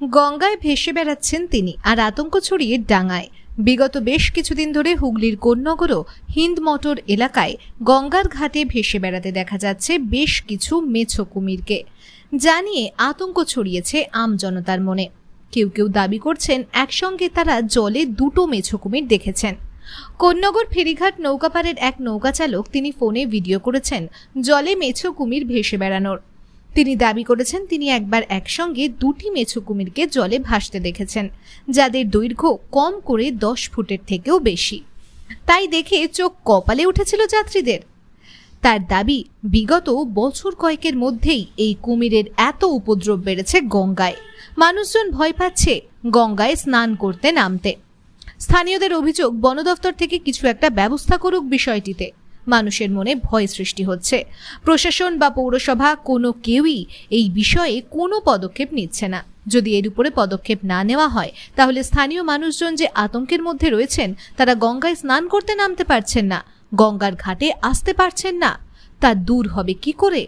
গঙ্গায় ভেসে বেড়াচ্ছেন তিনি আর আতঙ্ক ছড়িয়ে ডাঙায়। বিগত বেশ কিছুদিন ধরে হুগলির কোন্নগর ও হিন্দ মোটর এলাকায় গঙ্গার ঘাটে ভেসে বেড়াতে দেখা যাচ্ছে বেশ কিছু মেছো কুমিরকে। জানিয়ে আতঙ্ক ছড়িয়েছে আম জনতার মনে। কেউ কেউ দাবি করছেন একসঙ্গে তারা জলে দুটো মেছো কুমির দেখেছেন। কোন্নগর ফেরিঘাট নৌকাপাড়ের এক নৌকা চালক তিনি ফোনে ভিডিও করেছেন, জলে মেছো কুমির ভেসে বেড়ানোর। তিনি দাবি করেছেন তিনি একবার একসঙ্গে দুটি মেছো কুমিরকে জলে ভাসতে দেখেছেন, যাদের দৈর্ঘ্য কম করে দশ ফুটের থেকেও বেশি। তাই দেখে চোখ কপালে উঠেছিল যাত্রীদের। তার দাবি, বিগত বছর কয়েকের মধ্যেই এই কুমিরের এত উপদ্রব বেড়েছে গঙ্গায়। মানুষজন ভয় পাচ্ছে গঙ্গায় স্নান করতে নামতে। স্থানীয়দের অভিযোগ বন দফতর থেকে কিছু একটা ব্যবস্থা করুক বিষয়টিতে। মানুষের মনে ভয় সৃষ্টি হচ্ছে। প্রশাসন বা পৌরসভা কোনো কেউই এই বিষয়ে কোনো পদক্ষেপ নিচ্ছে না। যদি এর উপরে পদক্ষেপ না নেওয়া হয়, তাহলে স্থানীয় মানুষজন যে আতঙ্কের মধ্যে রয়েছেন, তারা গঙ্গায় স্নান করতে নামতে পারছেন না, গঙ্গার ঘাটে আসতে পারছেন না। তা দূর হবে কি করে?